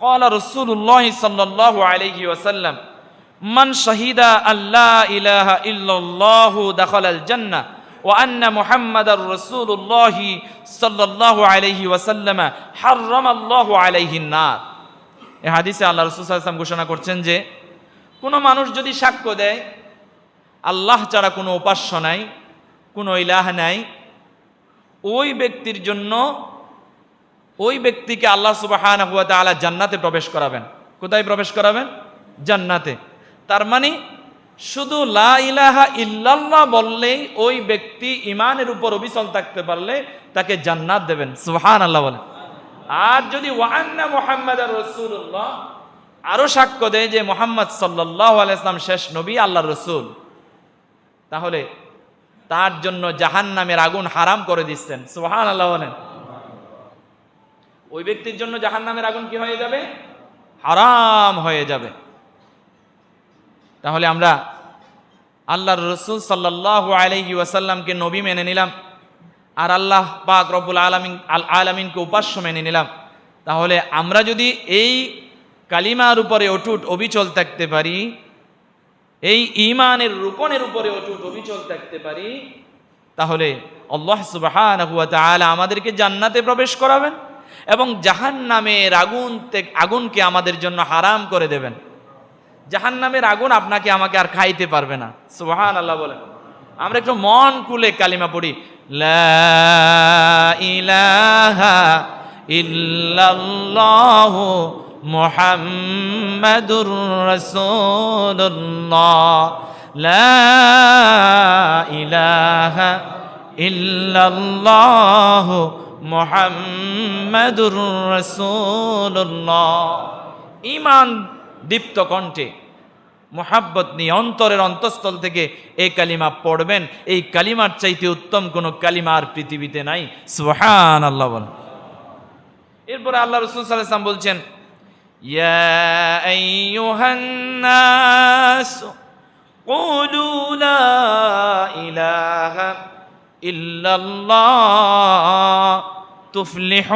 قال رسول الله صلى الله عليه وسلم من شهد أن لا إله إلا الله دخل الجنة وأن محمد رسول الله صلى الله عليه وسلم حرم الله عليه النار এই হাদিসে আল্লাহ রসুল সাল্লাম ঘোষণা করছেন যে কোনো মানুষ যদি সাক্ষ্য দেয় আল্লাহ ছাড়া কোনো উপাস্য নাই কোনো ইলাহ নাই ওই ব্যক্তির জন্য ওই ব্যক্তিকে আল্লাহ সুবাহান হুয়া তালা জান্নাতে প্রবেশ করাবেন। কোথায় প্রবেশ করাবেন? জান্নাতে। তার মানে শুধু লা ইলাহা ইল্লাল্লাহ বললেই ওই ব্যক্তি ইমানের উপর অবিচল থাকতে পারলে তাকে জান্নাত দেবেন। সুহান আল্লাহ বলেন। আর যদি ওয়ান্না মোহাম্মদ রসুল্লাহ আরও সাক্ষ্য দেয় যে মোহাম্মদ সাল্লাহ আলাইসলাম শেষ নবী আল্লাহ রসুল, তাহলে তার জন্য জাহান নামের আগুন হারাম করে দিচ্ছেন। সুহান আল্লাহ বলেন। ওই ব্যক্তির জন্য জাহান নামের আগুন কি হয়ে যাবে? হারাম হয়ে যাবে। তাহলে আমরা আল্লাহর রসুল সাল্লাহ আলহি ওয়াসাল্লামকে নবী মেনে নিলাম আর আল্লাহ পাক রব্বুল আলমিন আল আলমিনকে উপাস্য মেনে নিলাম। তাহলে আমরা যদি এই কালিমার উপরে অটুট অবিচল থাকতে পারি, এই ইমানের রূপনের উপরে অটুট অবিচল থাকতে পারি, তাহলে আল্লাহ সুবাহ আমাদেরকে জান্নাতে প্রবেশ করাবেন। এবং জাহান নামের আগুন আগুনকে আমাদের জন্য হারাম করে দেবেন। জাহান নামের আগুন আপনাকে আমাকে আর খাইতে পারবে না। সুবাহান আল্লাহ বলেন। আমরা একটু মন কুলে কালিমা পড়ি। ইল্লাল্লাহু মুহাম্মাদুর রাসূলুল্লাহ। লা ইলাহা মুহাম্মাদুর রাসূলুল্লাহ। ইমান দীপ্ত কণ্ঠে, মোহাব্বত নিয়ে অন্তরের অন্তঃস্থল থেকে এই কালিমা পড়বেন। এই কালিমার চাইতে উত্তম কোনো কালিমার পৃথিবীতে নাই। সুহান আল্লাহ বলেন। এরপরে আল্লাহ রসুল সাল্লাম বলছেন, ইয়া তুফলেহ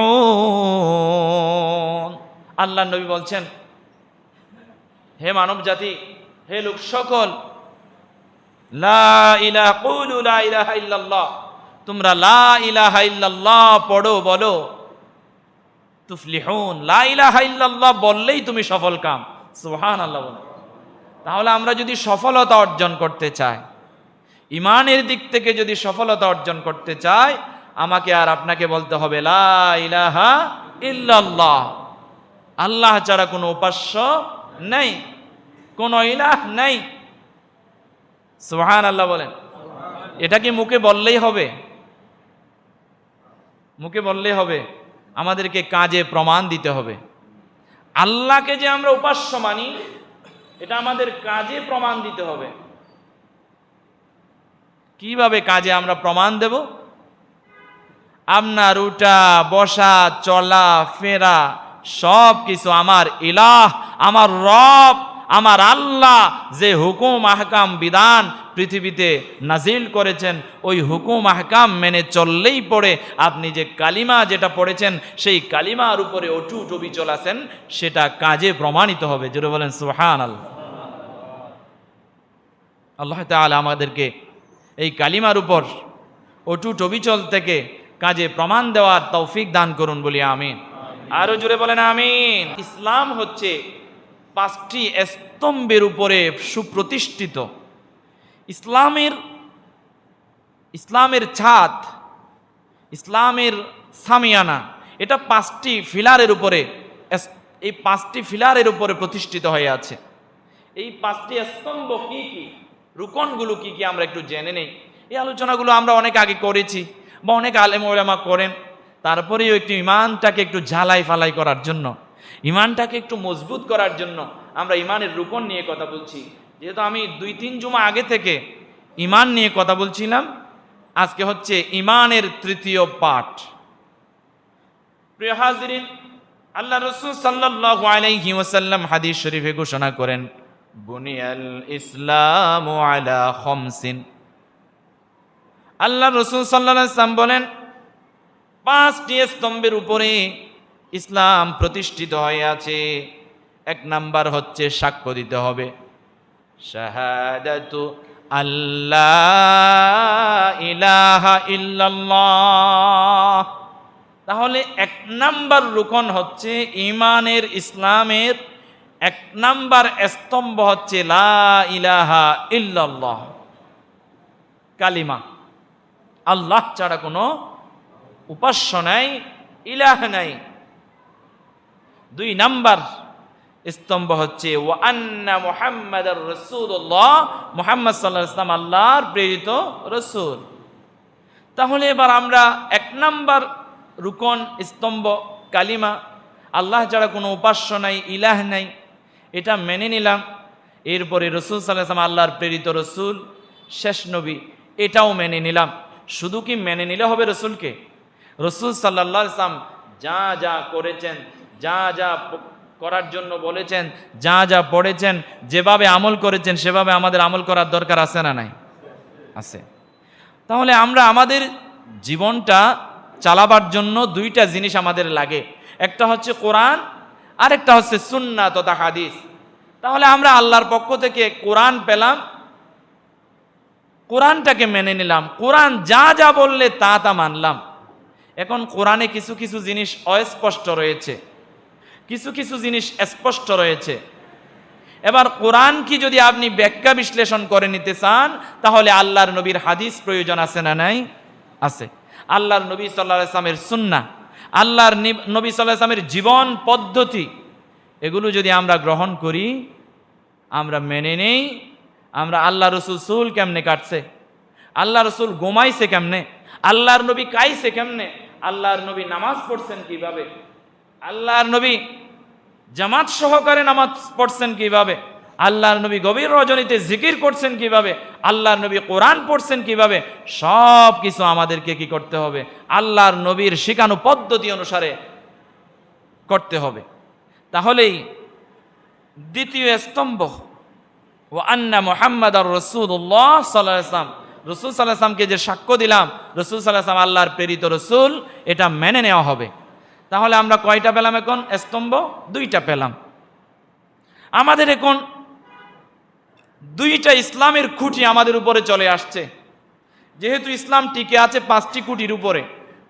আল্লাহ নবী বলছেন, হে মানব জাতি হে লোক সকল তোমরা লা ইলাহা ইল্লাল্লাহ পড়ো, বলো। তুফলিহন, লা ইলাহা ইল্লাল্লাহ বললেই তুমি সফল কাম। সুহান আল্লাহ বলে। তাহলে আমরা যদি সফলতা অর্জন করতে চাই, ইমানের দিক থেকে যদি সফলতা অর্জন করতে চাই আমাকে আর আপনাকে বলতে হবে, লা ইলাহা ইল্লাল্লাহ। আল্লাহ ছাড়া কোনো উপাস্য নেই, কোন ইলাহ নেই। সোহান আল্লাহ বলেন। এটা কি মুখে বললেই হবে? মুখে বললেই হবে, আমাদেরকে কাজে প্রমাণ দিতে হবে। আল্লাহকে যে আমরা উপাস্য মানি, এটা আমাদের কাজে প্রমাণ দিতে হবে। কীভাবে কাজে আমরা প্রমাণ দেব? আপনার উঠা, বসা, চলা, ফেরা সব কিছু আমার ইলাহ, আমার রব, আমার আল্লাহ, যে হুকুম, আহকাম, বিধান পৃথিবীতে নাজিল করেছেন, ওই হুকুম, আহকাম মেনে চললেই পড়ে। আপনি যে কালিমা যেটা পড়েছেন, সেই কালিমার উপরে অটুট অবিচল আছেন সেটা কাজে প্রমাণিত হবে। যেটা বলেন সুহান আল্লাহ আল্লাহ তাআলা আমাদেরকে এই কালিমার উপর অটুট অবিচল থেকে কাজে প্রমাণ দেওয়ার তৌফিক দান করুন বলি আমিন। আরও জুড়ে বলেন আমিন। ইসলাম হচ্ছে পাঁচটি স্তম্ভের উপরে সুপ্রতিষ্ঠিত। ইসলামের ইসলামের ছাদ, ইসলামের সামিয়ানা, এটা পাঁচটি ফিলারের উপরে এই পাঁচটি ফিলারের উপরে প্রতিষ্ঠিত হয়ে আছে। এই পাঁচটি স্তম্ভ কি কি? রুকনগুলো কি কি আমরা একটু জেনে নেই। এই আলোচনাগুলো আমরা অনেক আগে করেছি। বা অনেক আলেম ওলামা করেন তারপরেও একটু ইমানটাকে একটু ঝালাই ফালাই করার জন্য, ইমানটাকে একটু মজবুত করার জন্য আমরা ইমানের রূপন নিয়ে কথা বলছি। যেহেতু আমি দুই তিন জুমা আগে থেকে ইমান নিয়ে কথা বলছিলাম, আজকে হচ্ছে ইমানের তৃতীয় পাঠ। প্রিয় হাজিরিন, আল্লাহ রসুল সাল্লাল্লাহু আলাইহি ওয়াসাল্লাম হাদিস শরীফে ঘোষণা করেন, বুনিয়াল ইসলাম আলা খমসিন। আল্লাহ রসুল ওয়াসাল্লাম বলেন, পাঁচটি স্তম্ভের উপরে ইসলাম প্রতিষ্ঠিত হয়ে আছে এক নাম্বার হচ্ছে সাক্ষ্য দিতে হবে। শাহাদাতু আল্লাহ ইলাহা ইল্লাল্লাহ। তাহলে এক নাম্বার রুকন হচ্ছে ইমানের ইসলামের। এক নাম্বার স্তম্ভ হচ্ছে লা ইলাহা ইল্লাল্লাহ। কালিমা। আল্লাহ ছাড়া কোনো উপাস্য নাই, ইলাহ নাই। দুই নাম্বার স্তম্ভ হচ্ছে ও আন্না মোহাম্মদ রসুল্লাহ মোহাম্মদ সাল্লাহ ইসলাম আল্লাহর প্রেরিত রসুল। তাহলে এবার আমরা এক নাম্বার রুকন স্তম্ভ, কালিমা, আল্লাহ ছাড়া কোনো উপাস্য নাই, ইলাহ নাই, এটা মেনে নিলাম। এরপরে রসুল সাল্লাহ ইসলাম আল্লাহর প্রেরিত রসুল, শেষ নবী, এটাও মেনে নিলাম। শুধু কি মেনে নিলে হবে রসুলকে? রসুল সাল্লাহ ইসলাম যা যা করেছেন, যা যা করার জন্য বলেছেন, যা যা পড়েছেন, যেভাবে আমল করেছেন, সেভাবে আমাদের আমল করার দরকার আছে না নাই? আছে। তাহলে আমরা আমাদের জীবনটা চালাবার জন্য দুইটা জিনিস আমাদের লাগে। একটা হচ্ছে কোরআন আর একটা হচ্ছে সুন্না তথা হাদিস। তাহলে আমরা আল্লাহর পক্ষ থেকে কোরআন পেলাম কোরআনটাকে মেনে নিলাম। কোরআন যা যা বললে তা তা মানলাম। এখন কোরআনে কিছু কিছু জিনিস অস্পষ্ট রয়েছে। কিছু কিছু জিনিস স্পষ্ট রয়েছে। এবার কোরআন কি যদি আপনি ব্যাখ্যা বিশ্লেষণ করে নিতে চান, তাহলে আল্লাহর নবীর হাদিস প্রয়োজন আছে না নাই? আছে। আল্লাহর নবী সাল্লাহ আসলামের সুন্না, আল্লাহর নবী সাল্লাহ আসলামের জীবন পদ্ধতি, এগুলো যদি আমরা গ্রহণ করি, আমরা মেনে নেই আমরা আল্লাহ রসুল চুল কেমনে কাটছে? আল্লাহ রসুল ঘুমাইছে কেমনে? আল্লাহর নবী কাইছে কেমনে? আল্লাহর নবী নামাজ পড়ছেন কীভাবে? আল্লাহর নবী জামাত সহকারে নামাজ পড়ছেন কীভাবে? আল্লাহর নবী গভীর রজনীতে জিকির করছেন কীভাবে? আল্লাহর নবী কোরআন পড়ছেন কীভাবে? সব কিছু আমাদেরকে কি করতে হবে? আল্লাহর নবীর শেখানো পদ্ধতি অনুসারে করতে হবে। তাহলেই দ্বিতীয় স্তম্ভ ও আন্না মোহাম্মদ আর রসুল্লাহ সাল্লাম রসুল সাল্লাহামকে যে সাক্ষ্য দিলাম, রসুল সাল্লাহাম আল্লাহর প্রেরিত রসুল, এটা মেনে নেওয়া হবে। তাহলে আমরা কয়টা পেলাম এখন? স্তম্ভ দুইটা পেলাম। আমাদের এখন দুইটা ইসলামের খুঁটি আমাদের উপরে চলে আসছে। যেহেতু ইসলাম টিকে আছে পাঁচটি খুঁটির উপরে,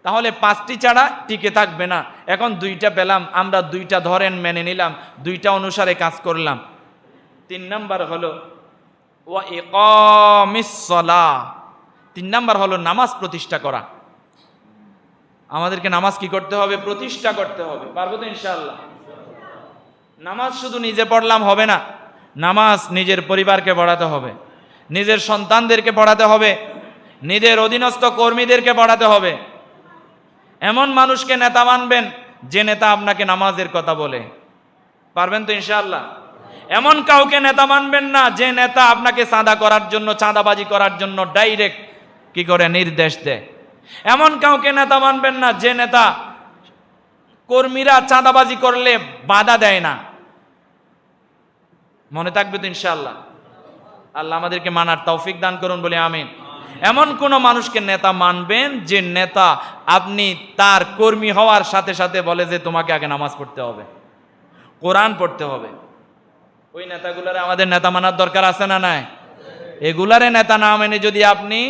তাহলে পাঁচটি ছাড়া টিকে থাকবে না। এখন দুইটা পেলাম, আমরা দুইটা ধরেন মেনে নিলাম, দুইটা অনুসারে কাজ করলাম। তিন নাম্বার হলো, ওয়া তিন নাম্বার হলো, নামাজ প্রতিষ্ঠা করা। আমাদেরকে নামাজ কি করতে হবে? প্রতিষ্ঠা করতে হবে। পারব তো ইনশাল্লাহ নামাজ শুধু নিজে পড়লাম হবে না, নামাজ নিজের পরিবারকে পড়াতে হবে, নিজের সন্তানদেরকে পড়াতে হবে, নিজের অধীনস্থ কর্মীদেরকে পড়াতে হবে। এমন মানুষকে নেতা মানবেন, যে নেতা আপনাকে নামাজের কথা বলে। পারবেন তো ইনশাআল্লাহ? এমন কাউকে নেতা মানবেন না, যে নেতা আপনাকে চাঁদা করার জন্য, চাঁদাবাজি করার জন্য ডাইরেক্ট কি করে নির্দেশ দেয়? এমন কাউকে নেতা মানবেন না, যে নেতা কর্মীরা চাঁদাবাজি করলে বাধা দেয় না। মনে থাকবে তো ইনশাআল্লাহ? আল্লাহ আমাদেরকে মানার তৌফিক দান করুন বলে আমিন। এমন কোন মানুষকে নেতা মানবেন, যে নেতা আপনি তার কর্মী হওয়ার সাথে সাথে বলে যে তোমাকে আগে নামাজ পড়তে হবে। কোরআন পড়তে হবে। ওই নেতাগুলারে আমাদের নেতা মানার দরকার আছে না নাই? এগুলারে নেতা না মেনে যদি আপনি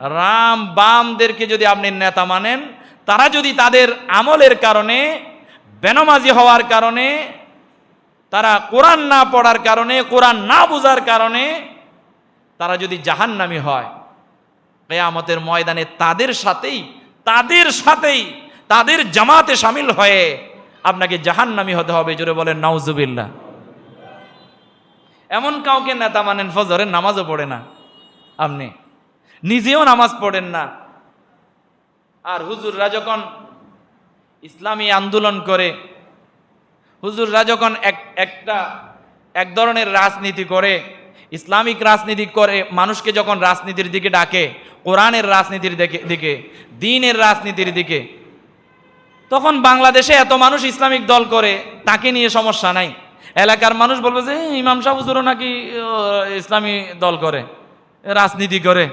রাম বামদেরকে যদি আপনি নেতা মানেন, তারা যদি তাদের আমলের কারণে, বেনমাজি হওয়ার কারণে, তারা কোরআন না পড়ার কারণে, কোরআন না বোঝার কারণে, তারা যদি জাহান্নামি হয়, কেয়ামতের ময়দানে তাদের সাথেই তাদের সাথেই, তাদের জামাতে সামিল হয়ে আপনাকে জাহান্নামি হতে হবে। জোরে বলেন, নাউজুবিল্লাহ। এমন কাউকে নেতা মানেন ফজরের নামাজও পড়ে না। আপনি নিজেও নামাজ পড়েন না। আর হুজুররা যখন ইসলামী আন্দোলন করে, হুজুররা যখন এক, একটা, এক ধরনের রাজনীতি করে, ইসলামিক রাজনীতি করে, মানুষকে যখন রাজনীতির দিকে ডাকে, কোরআনের রাজনীতির দিকে দিকে, দিনের রাজনীতির দিকে, তখন বাংলাদেশে এত মানুষ ইসলামিক দল করে, তাকে নিয়ে সমস্যা নাই। এলাকার মানুষ বলবে যে ইমাম সাহ হুজুরও নাকি ইসলামী দল করে, রাজনীতি করে।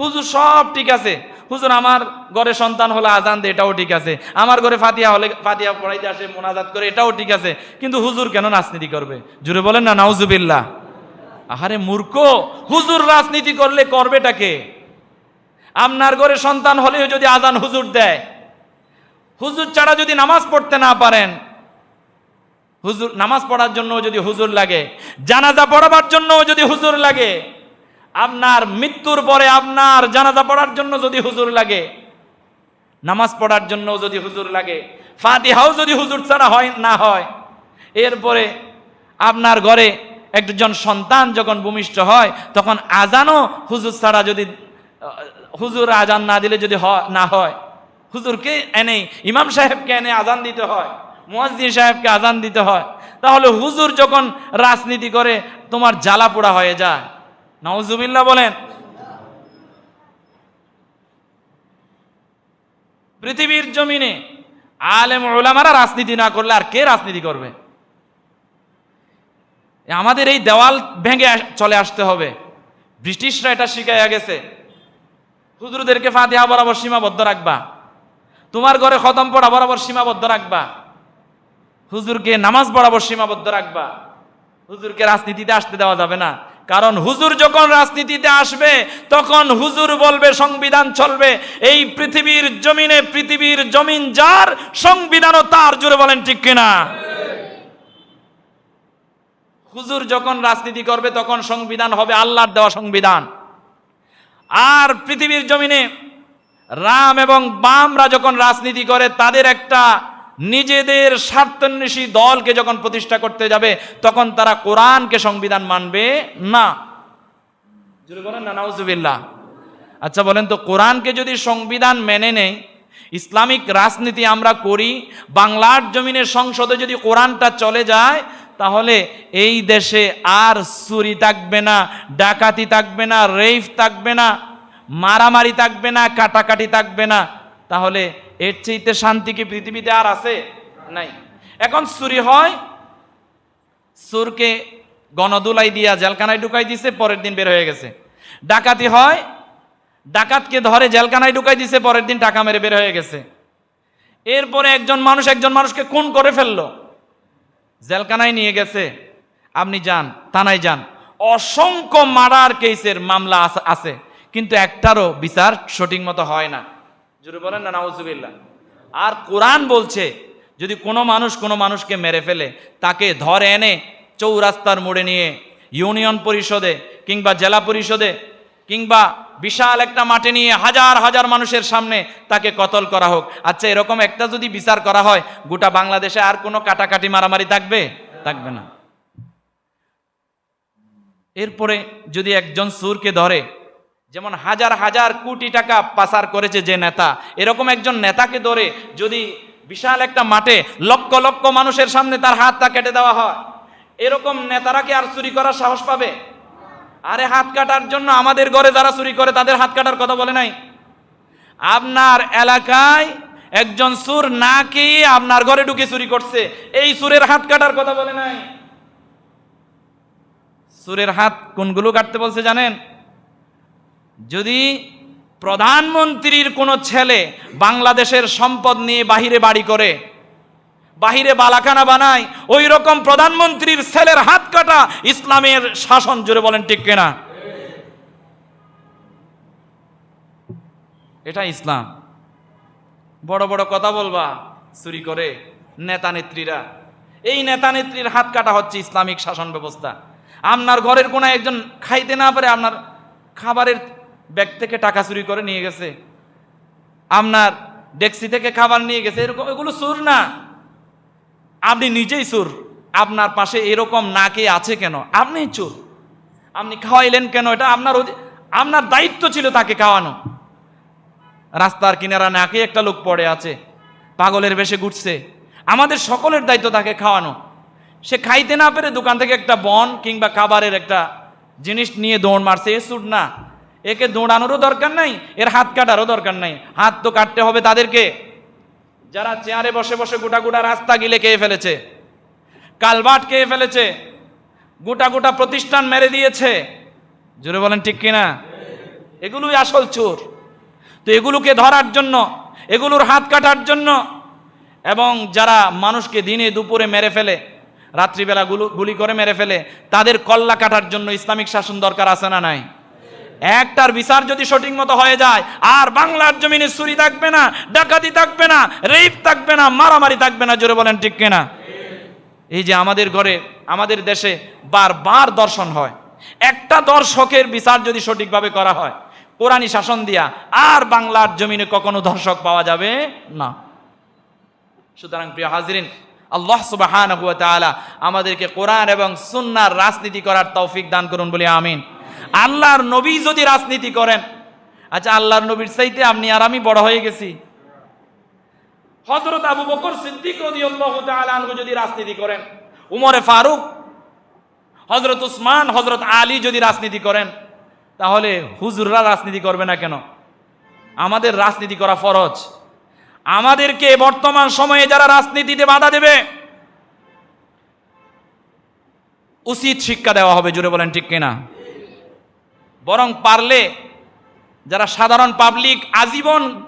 হুজুর সব ঠিক আছে। হুজুর, আমার ঘরে সন্তান হলে আজান দে, এটাও ঠিক আছে। আমার ঘরে ফাতিয়া হলে ফাতিয়া পড়াইতে আসে, মোনাজাত করে, এটাও ঠিক আছে। কিন্তু হুজুর কেন রাজনীতি করবে? জুড়ে বলেন না, নাউজুবিল্লাহ। আহারে মূর্খ! হুজুর রাজনীতি করলে করবেটাকে আপনার ঘরে সন্তান হলেও যদি আজান হুজুর দেয়, হুজুর ছাড়া যদি নামাজ পড়তে না পারেন হুজুর, নামাজ পড়ার জন্য যদি হুজুর লাগে, জানাজা পড়াবার জন্য যদি হুজুর লাগে, আপনার মৃত্যুর পরে আপনার জানাজা পড়ার জন্য যদি হুজুর লাগে, নামাজ পড়ার জন্য যদি হুজুর লাগে, ফাতিহাও যদি হুজুর ছাড়া হয়, না হয়, এরপরে আপনার ঘরে একজন সন্তান যখন ভূমিষ্ঠ হয়, তখন আজানও হুজুর ছাড়া যদি হুজুর আজান না দিলে যদি না হয়, হুজুরকে এনে, ইমাম সাহেবকে এনে আজান দিতে হয়। মুয়াজ্জিন সাহেবকে আজান দিতে হয়। তাহলে হুজুর যখন রাজনীতি করে, তোমার জ্বালা পোড়া হয়ে যায়। নাউজুবিল্লাহ বলেন। পৃথিবীর জমিনে আলেম ওলামারা রাজনীতি না করলে আর কে রাজনীতি করবে? আমাদের এই দেওয়াল ভেঙে চলে আসতে হবে। ব্রিটিশরা এটা শিখাইয়া গেছে। হুজুরদেরকে ফাতিহা বরাবর সীমাবদ্ধ রাখবা। তোমার ঘরে খতম পড়া বরাবর সীমাবদ্ধ রাখবা। হুজুরকে নামাজ বরাবর সীমাবদ্ধ রাখবা। হুজুরকে রাজনীতিতে আসতে দেওয়া যাবে না। কারণ হুজুর যখন রাজনীতিতে আসবে, তখন হুজুর বলবে, সংবিধান চলবে। এই পৃথিবীর জমিনে পৃথিবীর জমিন যার, সংবিধানও তার জুড়ে বলেন ঠিক কিনা? হুজুর যখন রাজনীতি করবে, তখন সংবিধান হবে আল্লাহর দেওয়া সংবিধান। আর পৃথিবীর জমিনে রাম এবং বামরা যখন রাজনীতি করে, তাদের একটা নিজেদের স্বার্থান্বেষী দলকে যখন প্রতিষ্ঠা করতে যাবে, তখন তারা কোরআনকে সংবিধান মানবে না। বলেন আচ্ছা বলেন তো, কোরআনকে যদি সংবিধান মেনে নেই, ইসলামিক রাজনীতি আমরা করি, বাংলার জমিনের সংসদে যদি কোরআনটা চলে যায়, তাহলে এই দেশে আর চুরি থাকবে না, ডাকাতি থাকবে না, রেইফ থাকবে না, মারামারি থাকবে না, কাটাকাটি থাকবে না। তাহলে এর চেয়েতে শান্তি কি পৃথিবীতে আর আছে? নাই। এখন চুরি হয় সুরকে গণদুলাই দিয়া জেলখানায় ঢুকাই দিছে, পরের দিন বের হয়ে গেছে। ডাকাতি হয়, ডাকাতকে ধরে জেলখানায় ঢুকাই দিছে, পরের দিন টাকা মেরে বের হয়ে গেছে। এরপরে একজন মানুষ একজন মানুষকে খুন করে ফেলল। জেলখানায় নিয়ে গেছে। আপনি যান, থানায় যান। অসংখ্য মার্ডার কেসের মামলা আছে। কিন্তু একটারও বিচার সঠিক মতো হয় না। জুড়ে বলেন না, নাউজুবিল্লাহ। আর কোরআন বলছে, যদি কোনো মানুষ কোনো মানুষকে মেরে ফেলে, তাকে ধরে এনে চৌরাস্তার মোড়ে নিয়ে ইউনিয়ন পরিষদে কিংবা জেলা পরিষদে কিংবা বিশাল একটা মাঠে নিয়ে হাজার হাজার মানুষের সামনে তাকে কতল করা হোক। আচ্ছা এরকম একটা যদি বিচার করা হয়, গোটা বাংলাদেশে আর কোনো কাটাকাটি মারামারি থাকবে? থাকবে না। এরপরে যদি একজন সুরকে ধরে যেমন হাজার হাজার কোটি টাকা পাচার করেছে যে নেতা, এরকম একজন নেতাকে ধরে যদি বিশাল একটা মাঠে লক্ষ লক্ষ মানুষের সামনে তার হাতটা কেটে দেওয়া হয়, এরকম নেতারা কি আর চুরি করার সাহস পাবে? আরে হাত কাটার জন্য আমাদের ঘরে যারা চুরি করে তাদের হাত কাটার কথা বলে নাই? আপনার এলাকায় একজন সুর না খেয়ে আপনার ঘরে ঢুকে চুরি করছে, এই সুরের হাত কাটার কথা বলে নাই? সুরের হাত কোনগুলো কাটতে বলছে জানেন? যদি প্রধানমন্ত্রীর কোনো ছেলে বাংলাদেশের সম্পদ নিয়ে বাহিরে বাড়ি করে, বাহিরে বালাখানা বানায়, ওই রকম প্রধানমন্ত্রীর ছেলের হাত কাটা ইসলামের শাসন জুড়ে বলেন ঠিক কিনা? এটা ইসলাম। বড় বড় কথা বলবা, চুরি করে নেতা নেত্রীরা। এই নেতা নেত্রীর হাত কাটা হচ্ছে ইসলামিক শাসন ব্যবস্থা। আপনার ঘরের কোনো একজন খাইতে না পারে, আপনার খাবারের ব্যাগ থেকে টাকা চুরি করে নিয়ে গেছে। আপনার ডেক্সি থেকে খাবার নিয়ে গেছে। এরকম এগুলো সুর না। আপনি নিজেই সুর আপনার পাশে এরকম না কে আছে কেন? আপনি চোর। আপনি খাওয়াইলেন কেন? এটা আপনার আপনার দায়িত্ব ছিল তাকে খাওয়ানো। রাস্তার কিনারা নাকে একটা লোক পড়ে আছে। পাগলের বেশে ঘুরছে। আমাদের সকলের দায়িত্ব তাকে খাওয়ানো। সে খাইতে না পেরে দোকান থেকে একটা বন কিংবা খাবারের একটা জিনিস নিয়ে দৌড় মারছে। এ সুট না। একে দৌড়ানোরও দরকার নাই, এর হাত কাটারও দরকার নাই। হাত তো কাটতে হবে তাদেরকে। যারা চেয়ারে বসে বসে গোটা গোটা রাস্তা গিলে খেয়ে ফেলেছে কালবাট খেয়ে ফেলেছে, গোটা গোটা প্রতিষ্ঠান মেরে দিয়েছে, জোরে বলেন ঠিক কিনা? এগুলোই আসল চোর। তো এগুলোকে ধরার জন্য, এগুলোর হাত কাটার জন্য, এবং যারা মানুষকে দিনে দুপুরে মেরে ফেলে, রাত্রিবেলা গুলো গুলি করে মেরে ফেলে, তাদের কল্লা কাটার জন্য ইসলামিক শাসন দরকার আছে না নাই? একটার বিচার যদি সঠিক মতো হয়ে যায়, আর বাংলার জমিনে চুরি থাকবে না, ডাকাতি থাকবে না, রেপ থাকবে না, মারামারি থাকবে না, জোরে বলেন ঠিক কিনা? এই যে আমাদের ঘরে, আমাদের দেশে বারবার দর্শন হয়। একটা দর্শকের বিচার যদি সঠিকভাবে করা হয় কোরআনী শাসন দিয়া, আর বাংলার জমিনে কখনো দর্শক পাওয়া যাবে না। সুতরাং প্রিয় হাজরিন, আল্লাহ তাআলা আমাদেরকে কোরআন এবং সুন্নাহর রাজনীতি করার তৌফিক দান করুন বলে আমিন। আল্লাহর নবী যদি রাজনীতি করেন আচ্ছা আল্লাহর নবীর চাইতে আপনি আর আমি বড় হয়ে গেছি। হজরত আবু বকর সিদ্দিক যদি রাজনীতি করেন, উমরে ফারুক হজরত উসমান হজরত আলী যদি রাজনীতি করেন, তাহলে হুজুররা রাজনীতি করবে না কেন? আমাদের রাজনীতি করা ফরজ। আমাদেরকে বর্তমান সময়ে যারা রাজনীতিতে বাধা দেবে, উচিত শিক্ষা দেওয়া হবে জুড়ে বলেন ঠিক কিনা? বরং পারলে যারা সাধারণ পাবলিক আজীবন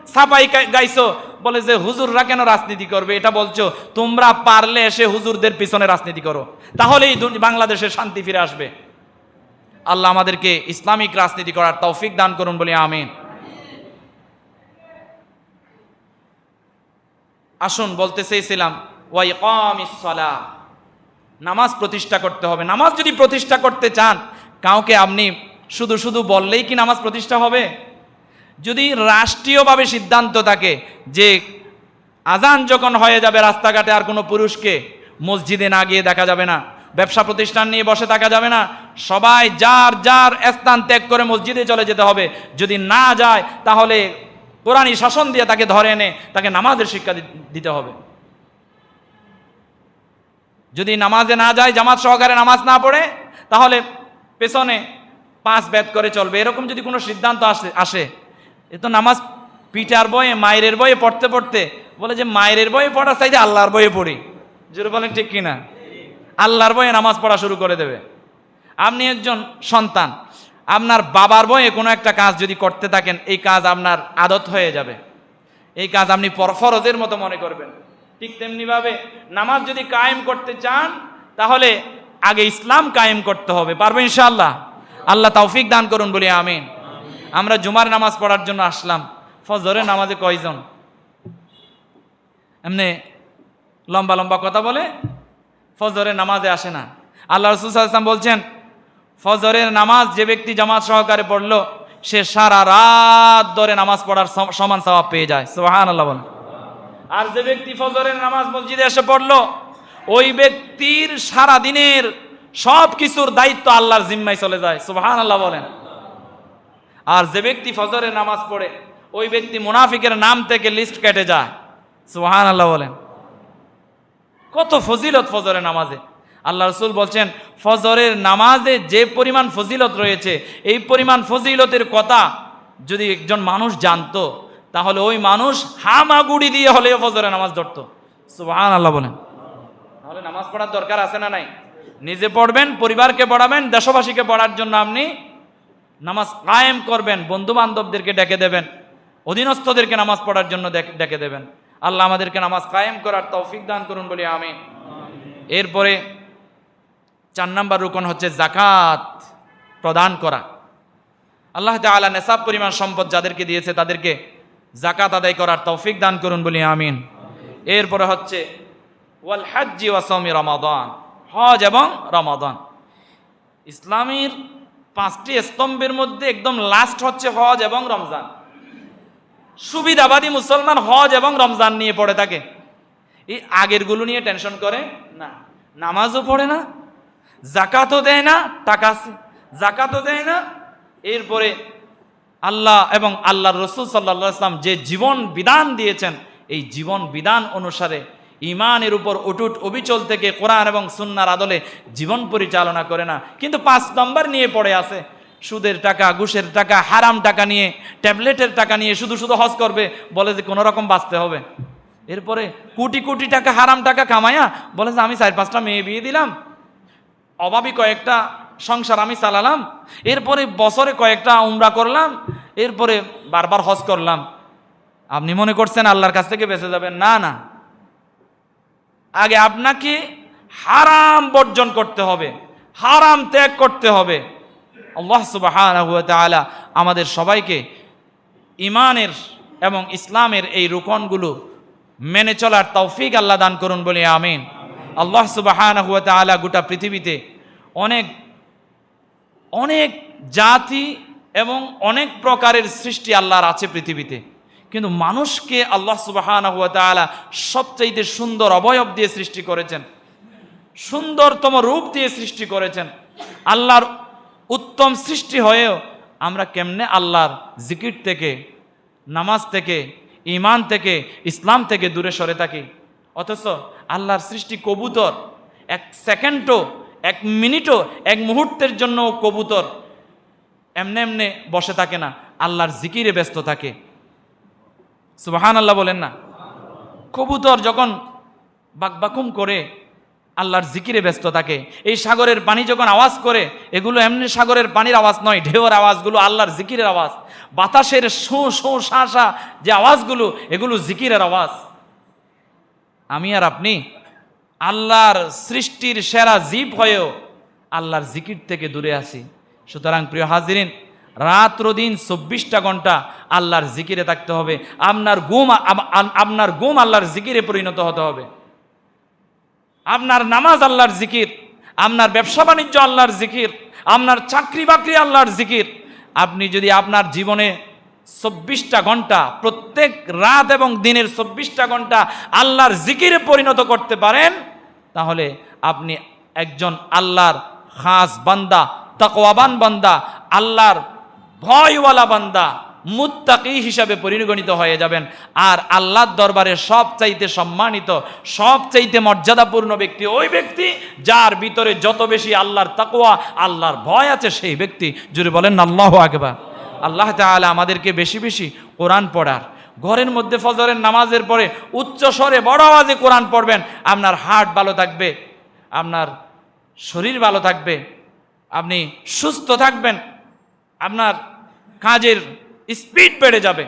গাই- গাইছো, বলে যে, হুজুররা কেন রাজনীতি করবে? এটা বলছো, তোমরা পারলে এসে হুজুরদের পিছনে রাজনীতি করো। তাহলেই বাংলাদেশে শান্তি ফিরে আসবে। আল্লাহ আমাদেরকে ইসলামিক রাজনীতি করার তৌফিক দান করুন বলে আমিন। আসুন, বলতে চেয়েছিলাম ওয়াই কমিসলা নামাজ প্রতিষ্ঠা করতে হবে। নামাজ যদি প্রতিষ্ঠা করতে চান, কাউকে আপনি শুধু শুধু বললেই কি নামাজ প্রতিষ্ঠা হবে? যদি রাষ্ট্রীয়ভাবে সিদ্ধান্ত থাকে যে আজান যখন হয়ে যাবে রাস্তাঘাটে আর কোনো পুরুষকে মসজিদে না গিয়ে দেখা যাবে না, ব্যবসা প্রতিষ্ঠান নিয়ে বসে থাকা যাবে না, সবাই যার যার স্থান ত্যাগ করে মসজিদে চলে যেতে হবে, যদি না যায় তাহলে কোরআনী শাসন দিয়ে তাকে ধরে এনে তাকে নামাজের শিক্ষা দিতে হবে। যদি নামাজে না যায়, জামাত সহকারে নামাজ না পড়ে, তাহলে পেছনে পাঁচ ব্যাত করে চলবে। এরকম যদি কোনো সিদ্ধান্ত আসে আসে, এ তো নামাজ পিটার বয়ে মায়ের বয়ে পড়তে পড়তে বলে যে মায়ের বয়ে পড়ার চাইতে আল্লাহর বয়ে পড়ি। জোরে বলেন ঠিক কিনা? আল্লাহর বয়ে নামাজ পড়া শুরু করে দেবে। আপনি একজন সন্তান, আপনার বাবার বয়ে কোনো একটা কাজ যদি করতে থাকেন, এই কাজ আপনার আদত হয়ে যাবে। এই কাজ আপনি ফরজের মতো মনে করবেন। ঠিক তেমনিভাবে নামাজ যদি কায়েম করতে চান, তাহলে আগে ইসলাম কায়েম করতে হবে। পারবে ইনশাআল্লাহ? আল্লাহ তৌফিক দান করুন বলি, আমিন। আমরা জুমার নামাজ পড়ার জন্য আসলাম। ফজরের নামাজে কয়জন? এমনি লম্বা লম্বা কথা বলে, ফজরের নামাজে আসে না। আল্লাহ রসুল সাল্লাম বলছেন, ফজরের নামাজ যে ব্যক্তি জামাত সহকারে পড়ল, সে সারা রাত ধরে নামাজ পড়ার সম- সমান সওয়াব পেয়ে যায়। সোহান আল্লাহ বলেন। আর যে ব্যক্তি ফজরের নামাজ মসজিদে এসে পড়ল, ওই ব্যক্তির সারা দিনের সব কিছুর দায়িত্ব আল্লাহর জিম্মায় চলে যায়। সুবহান আল্লাহ বলেন। আর যে ব্যক্তি ফজরের নামাজ পড়ে, ওই ব্যক্তি মুনাফিকের নাম থেকে লিস্ট কেটে যায়। সুবহান আল্লাহ বলেন। কত ফজিলত ফজরের নামাজে। আল্লাহ রসুল বলছেন, ফজরের নামাজে যে পরিমাণ ফজিলত রয়েছে, এই পরিমাণ ফজিলতের কথা যদি একজন মানুষ জানতো, তাহলে ওই মানুষ হামাগুড়ি দিয়ে হলেও ফজরের নামাজ ধরতো। সুবহান আল্লাহ বলেন। তাহলে নামাজ পড়ার দরকার আছে না নাই? নিজে পড়বেন, পরিবারকে পড়াবেন, দেশবাসীকে পড়ার জন্য আপনি নামাজ কায়েম করবেন বন্ধু বান্ধবদেরকে ডেকে দেবেন, অধীনস্থদেরকে নামাজ পড়ার জন্য ডেকে- দেবেন। আল্লাহ আমাদেরকে নামাজ কায়েম করার তৌফিক দান করুন বলি আমি এরপরে চার নাম্বার রুকন হচ্ছে জাকাত প্রদান করা। আল্লাহ তাআলা নেশাব, পরিমাণ, সম্পদ যাদেরকে দিয়েছে তাদেরকে জাকাত আদায় করার তৌফিক দান করুন বলি, আমিন। এরপরে হচ্ছে ওয়াল হাজ্জি ওয়াসমি রমাদান। হজ এবং রমাদান। ইসলামীর পাঁচটি স্তম্ভের মধ্যে একদম লাস্ট হচ্ছে হজ এবং রমজান। সুবিধাবাদী মুসলমান হজ এবং রমজান নিয়ে পড়ে থাকে। এই আগেরগুলো নিয়ে টেনশন করে না। নামাজও পড়ে না, জাকাতও দেয় না, টাকা জাকাতও দেয় না। এরপরে আল্লাহ এবং আল্লাহ রসুল সাল্লাহ ইসলাম যে জীবন বিধান দিয়েছেন, এই জীবন বিধান অনুসারে ইমানের উপর অটুট অবিচল থেকে কোরআন এবং সুন্নার আদলে জীবন পরিচালনা করে না। কিন্তু পাঁচ নম্বর নিয়ে পড়ে আছে। সুদের টাকা, ঘুষের টাকা, হারাম টাকা নিয়ে, ট্যাবলেটের টাকা নিয়ে শুধু শুধু হজ করবে, বলে যে কোনো রকম বাঁচতে হবে। এরপরে কোটি কোটি টাকা, হারাম টাকা কামায়া, বলে যে আমি চার পাঁচটা মেয়ে বিয়ে দিলাম। অভাবী কয়েকটা সংসার আমি চালালাম। এরপরে বছরে কয়েকটা উমরা করলাম। এরপরে বারবার হজ করলাম। আপনি মনে করছেন আল্লাহর কাছ থেকে বেঁচে যাবেন? না না। আগে আপনাকে হারাম বর্জন করতে হবে, হারাম ত্যাগ করতে হবে। আল্লাহ আমাদের সবাইকে ইমানের এবং ইসলামের এই রুকনগুলো মেনে চলার তৌফিক আল্লাহ দান করুন বলে আমিন। আল্লাহ সুবহানাহু ওয়া তাআলা গোটা পৃথিবীতে অনেক অনেক জাতি এবং অনেক প্রকারের সৃষ্টি আল্লাহর আছে পৃথিবীতে। কিন্তু মানুষকে আল্লাহ তাআলা সবচাইতে সুন্দর অবয়ব দিয়ে সৃষ্টি করেছেন। সুন্দরতম রূপ দিয়ে সৃষ্টি করেছেন। আল্লাহর উত্তম সৃষ্টি হয়েও আমরা কেমনে আল্লাহর জিকির থেকে, নামাজ থেকে ইমান থেকে, ইসলাম থেকে দূরে সরে থাকি? অথচ আল্লাহর সৃষ্টি কবুতর। এক সেকেন্ডও, এক মিনিটও, এক মুহূর্তের জন্য কবুতর এমনে এমনে বসে থাকে না। আল্লাহর জিকিরে ব্যস্ত থাকে। সুবাহান আল্লাহ বলেন না। কবুতর যখন বাকবাকুম করে আল্লাহর জিকিরে ব্যস্ত থাকে, এই সাগরের পানি যখন আওয়াজ করে, এগুলো এমনি সাগরের পানির আওয়াজ নয় ঢেউর আওয়াজগুলো আল্লাহর জিকিরের আওয়াজ। বাতাসের শো শা শা যে আওয়াজগুলো, এগুলো জিকিরের আওয়াজ। আমি আর আপনি আল্লাহর সৃষ্টির সেরা জীব হয়েও আল্লাহর জিকির থেকে দূরে আছি। সুতরাং প্রিয় হাজিরিন রাত্র দিন চব্বিশটা ঘণ্টা আল্লাহর জিকিরে থাকতে হবে। আপনার গুম আপনার গুম আল্লাহর জিকিরে পরিণত হতে হবে। আপনার নামাজ আল্লাহর জিকির, আপনার ব্যবসা বাণিজ্য আল্লাহর জিকির, আপনার চাকরি বাকরি আল্লাহর জিকির। আপনি যদি আপনার জীবনে চব্বিশটা ঘণ্টা, প্রত্যেক রাত এবং দিনের চব্বিশটা ঘণ্টা আল্লাহর জিকিরে পরিণত করতে পারেন, তাহলে আপনি একজন আল্লাহর খাস বান্দা, তাকওয়াবান বান্দা, আল্লাহর ভয়ওয়ালা বান্দা মুত্তাকি হিসাবে পরিগণিত হয়ে যাবেন। আর আল্লাহর দরবারে সব চাইতে সম্মানিত সব চাইতে মর্যাদাপূর্ণ ব্যক্তি ওই ব্যক্তি যার ভিতরে যত বেশি আল্লাহর তাকওয়া, আল্লাহর ভয় আছে সেই ব্যক্তি। যদি বলেন, আল্লাহ আকবার। আল্লাহ তাআলা আমাদেরকে বেশি বেশি কোরআন পড়ার। ঘরের মধ্যে ফজরের নামাজের পরে উচ্চ স্বরে বড় আওয়াজে কোরআন পড়বেন। আপনার হার্ট ভালো থাকবে, আপনার শরীর ভালো থাকবে, আপনি সুস্থ থাকবেন, আপনার কাজের স্পিড বেড়ে যাবে।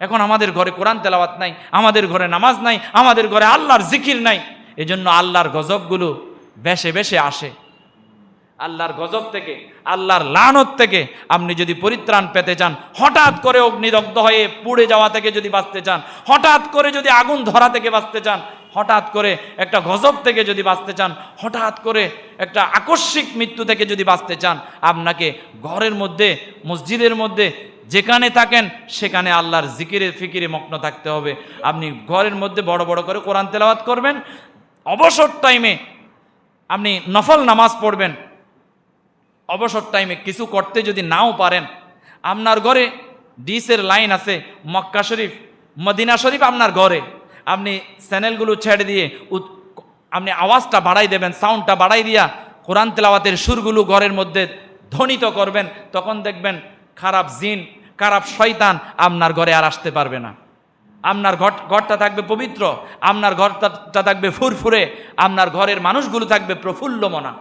এখন আমাদের ঘরে কোরআন তেলাওয়াত নাই, আমাদের ঘরে নামাজ নাই, আমাদের ঘরে আল্লাহর জিকির নাই। এজন্য আল্লাহর গজবগুলো বেশে বেশে আসে। আল্লাহর গজব থেকে, আল্লাহর লানত থেকে আপনি যদি পরিত্রাণ পেতে চান, হঠাৎ করে অগ্নিদগ্ধ হয়ে পুড়ে যাওয়া থেকে যদি বাঁচতে চান, হঠাৎ করে যদি আগুন ধরা থেকে বাঁচতে চান, হঠাৎ করে একটা গজব থেকে যদি বাঁচতে চান, হঠাৎ করে একটা আকস্মিক মৃত্যু থেকে যদি বাঁচতে চান, আপনাকে ঘরের মধ্যে, মসজিদের মধ্যে, যেখানে থাকেন, সেখানে আল্লাহর জিকিরে ফিকিরে মগ্ন থাকতে হবে। আপনি ঘরের মধ্যে বড় বড় করে কোরআন তেলাওয়াত করবেন, অবসর টাইমে আপনি নফল নামাজ পড়বেন অবসর টাইমে কিছু করতে যদি নাও পারেন, আপনার ঘরে ডিসের লাইন আছে, মক্কা শরীফ, মদিনা শরীফ আপনার ঘরে। আপনি চ্যানেলগুলো ছেড়ে দিয়ে আপনি আওয়াজটা বাড়াই দেবেন সাউন্ডটা বাড়াই দিয়া কোরআন তেলাওয়াতের সুরগুলো ঘরের মধ্যে ধ্বনিত করবেন, তখন দেখবেন খারাপ জিন, খারাপ শয়তান আপনার ঘরে আর আসতে পারবে না। আপনার ঘর ঘরটা থাকবে পবিত্র, আপনার ঘরটা থাকবে ফুরফুরে, আপনার ঘরের মানুষগুলো থাকবে প্রফুল্ল মনা